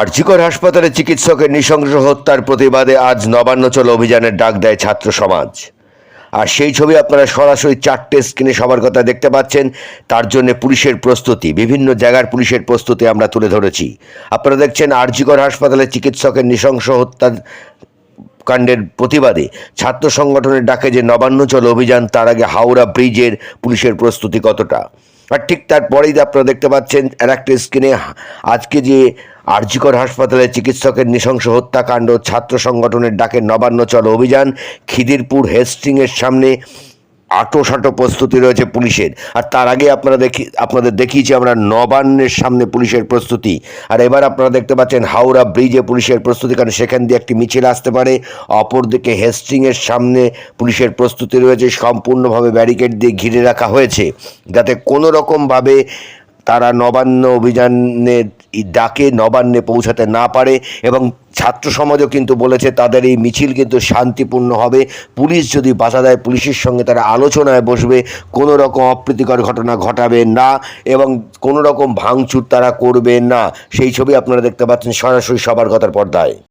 আরজিকর হাসপাতালে চিকিৎসকের নৃশংস হত্যার প্রতিবাদে আজ নবান্ন চল অভিযানের ডাক দেয় ছাত্র সমাজ। আর সেই ছবি আপনারা সরাসরি চারটে স্ক্রিনে সবার কথা দেখতে পাচ্ছেন। তার জন্য পুলিশের প্রস্তুতি, বিভিন্ন জায়গার পুলিশের প্রস্তুতি আমরা তুলে ধরেছি। আপনারা দেখছেন আরজিকর হাসপাতালে চিকিৎসকের নৃশংস হত্যা কাণ্ডের প্রতিবাদে ছাত্র সংগঠনের ডাকে যে নবান্ন চল অভিযান, তার আগে হাওড়া ব্রিজের পুলিশের প্রস্তুতি কতটা? আর ঠিক তারপরেই আপনারা দেখতে পাচ্ছেন আর একটা স্ক্রিনে আজকে যে আরজিকর হাসপাতালে চিকিৎসকের নৃশংস হত্যাকাণ্ড, ছাত্র সংগঠনের ডাকে নবান্ন চল অভিযান, খিদিরপুর হেস্টিংয়ের সামনে আটো সাটো প্রস্তুতি রয়েছে পুলিশের। আর তার আগে আপনারা দেখি আপনাদের দেখিয়েছি আমরা নবান্নের সামনে পুলিশের প্রস্তুতি। আর এবার আপনারা দেখতে পাচ্ছেন হাওড়া ব্রিজে পুলিশের প্রস্তুতি, কারণ সেখান দিয়ে একটি মিছিল আসতে পারে। অপরদিকে হেস্টিংয়ের সামনে পুলিশের প্রস্তুতি রয়েছে, সম্পূর্ণভাবে ব্যারিকেড দিয়ে ঘিরে রাখা হয়েছে। যাতে কোনো রকমভাবে তারা নবান্ন অভিযানের ডাকে নবান্নে পৌঁছাতে না পারে এবং ছাত্র সমাজও কিন্তু বলেছে তাদের এই মিছিল কিন্তু শান্তিপূর্ণ হবে। পুলিশ যদি বাধা দেয়, পুলিশের সঙ্গে তারা আলোচনায় বসবে। কোনো রকম অপ্রীতিকর ঘটনা ঘটাবে না এবং কোনো রকম ভাঙচুর তারা করবে না। সেই ছবি আপনারা দেখতে পাচ্ছেন সরাসরি সবার কথার পর্দায়।